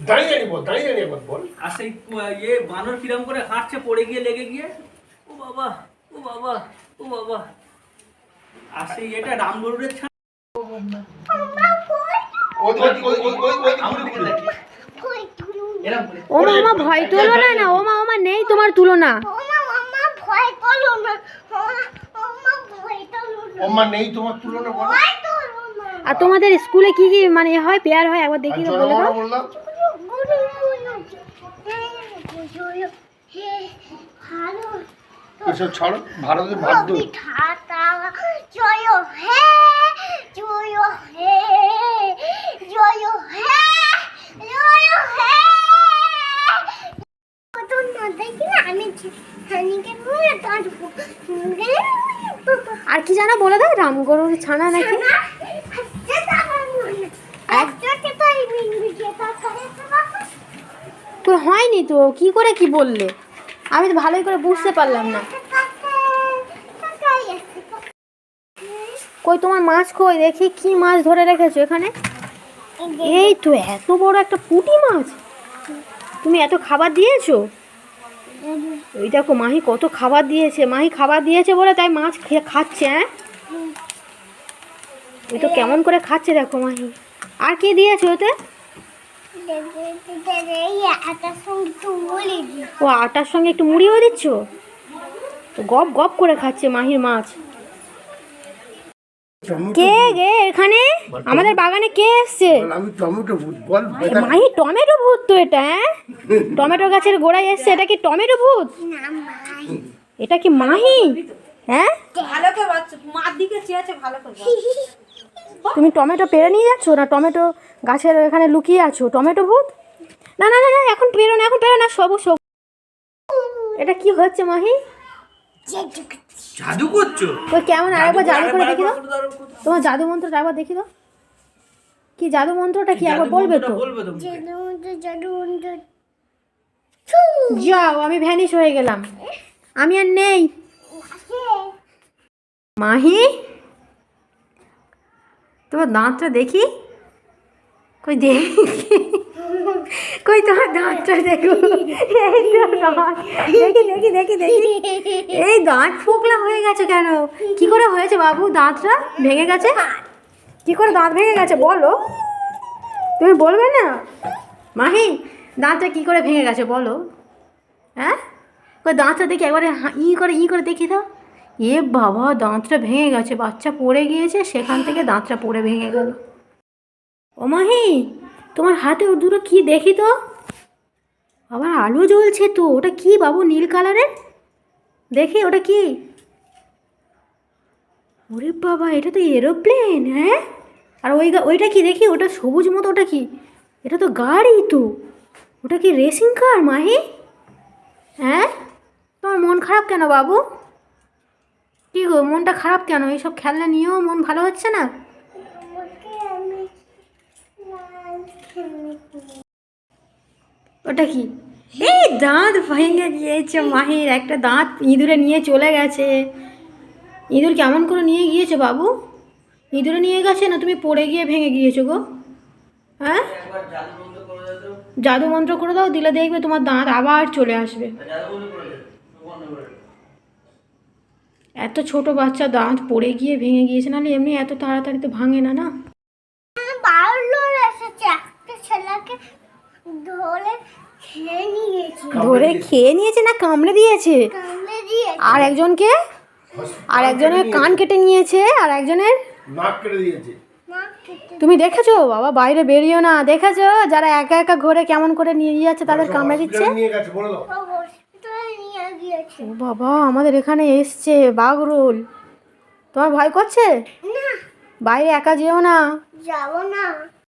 দাঁড়িয়ে নিব দাঁড়িয়ে নিব বল আর সেই ইয়ে বানর কিরম করে হাঁটছে পড়ে গিয়ে লেগে গিয়ে? ও বাবা বাবা বাবা। আর সেই এটা রামগরুরের ছানা। তুলু মা ভয় তুলনা না ও মা ওমা নেই তোমার তুলনা। না নেই তোমার তুলনা বলো আর তোমাদের স্কুলে কি কি মানে হয় পেয়ার হয়? একবার দেখি তো বলে দাও। এসব ছাড়ো ভারতের ভাগ্য। কবি হে জয় হে জয় হে জয় হে কত না দেখি না আমি হানিকে মুড়ে কাটবো গেলে আর কি জানো বলে দাও রামগরুর ছানা নাকি? বাবা তো হয়নি তো কি করে কি বললে? আমি তো ভালোই করে বুঝতে পারলাম না। কই তোমার মাছ কই? দেখি কি মাছ ধরে রেখেছো এখানে? এই তো এত বড় একটা পুঁটি মাছ। তুমি এত খাবার দিয়েছ? ওই দেখো মাহি কত খাবার দিয়েছে। মাহি খাবার দিয়েছে বলে তাই মাছ খাচ্ছে হ্যাঁ? ওই তো কেমন করে খাচ্ছে দেখো মাহি। আর কি দিয়েছে ওতে? ও আটার সঙ্গে একটু মুড়িও দিচ্ছ? তো গপ গপ করে খাচ্ছে মাহির মাছ। কে গে এখানে? আমাদের বাগানে কে এসছে? আমি টমেটো ভূত বল মাহি টমেটো ভূত তো এটা হ্যাঁ? টমেটো গাছের গোড়ায় এসছে এটা কি টমেটো ভূত? এটা কি মাহি? হ্যাঁ? ভালো করে মার দিকে চেয়েছে ভালো করে তুমি টমেটো পেরে নিয়ে যাচ্ছ না টমেটো গাছের এখানে লুকিয়ে আছো? টমেটো ভূত? না না না না এখন পেরো না এখন পেরো না সবুজ সবুজ এটা কি হচ্ছে মাহি? জাদু করছ। ওই কেমন আরেকবার জাদু করে দেখি দাও। তোমার জাদু মন্ত্রটা একবার দেখি দাও। কি জাদু মন্ত্রটা কি একবার বলবে তো? বলবে তো যাও আমি ভ্যানিশ হয়ে গেলাম। আমি আর নেই। মাহি? তোমার দাঁতটা দেখি। কই দেখি। কই তোমার দাঁতটা দেখো এই দাঁত দেখি দেখি দেখি দেখি এই দাঁত ফোকলা হয়ে গেছে কেন কি করে হয়েছে বাবু দাঁতটা ভেঙে গেছে কি করে দাঁত ভেঙে গেছে বলো তুমি বলবে না মাহি দাঁতটা কি করে ভেঙে গেছে বলো হ্যাঁ ওই দাঁতটা দেখি একবারে ই করে ই করে দেখি তো এ বাবা দাঁতটা ভেঙে গেছে বাচ্চা পড়ে গিয়েছে সেখান থেকে দাঁতটা পড়ে ভেঙে গেল ও মাহি তোমার হাতে ও দুটো কী দেখি তো? আবার আলো জ্বলছে তো, ওটা কি বাবু নীল কালারের? দেখি ওটা কি? ওরে বাবা, এটা তো এরোপ্লেন হ্যাঁ? আর ওই ওইটা কি দেখি? ওটা সবুজ মতো, ওটা কি? এটা তো গাড়ি তো। ওটা কি রেসিং কার মাহি? হ্যাঁ? তোমার মন খারাপ কেন বাবু? কি গো, মনটা খারাপ কেন? এইসব খেলনা নিয়েও মন ভালো হচ্ছে না? ওটা কি? এই দাঁত ভেঙে গিয়েছে মাহির, একটা দাঁত ইঁদুরে নিয়ে চলে গেছে। ইঁদুর কেমন করে নিয়ে গিয়েছে বাবু? ইঁদুরে নিয়ে গেছে না তুমি পড়ে গিয়ে ভেঙে গিয়েছো গো? হ্যাঁ? জাদু মন্ত্র করে দাও, দিলে দেখবে তোমার দাঁত আবার চলে আসবে। এত ছোট বাচ্চা দাঁত পড়ে গিয়ে ভেঙে গিয়েছে, নাহলে এমনি এত তাড়াতাড়ি তো ভাঙে না না? ছেলেকে ধরে খেয়ে নিয়েছে। ধরে খেয়ে নিয়েছে না কামড়ে দিয়েছে? আর একজনকে? আর একজনের কান কেটে নিয়েছে আর একজনের? নাক কেটে দিয়েছে। তুমি দেখেছ? বাবা বাইরে বেরিয়েও না। দেখেছ? যারা একা একা ঘরে কেমন করে নিয়ে যাচ্ছে তাদের কামড়ে দিচ্ছে? ও বাবা আমাদের এখানে এসছে বাগরোল। তোমার ভয় করছে? বাইরে একা যেও না। যাব না।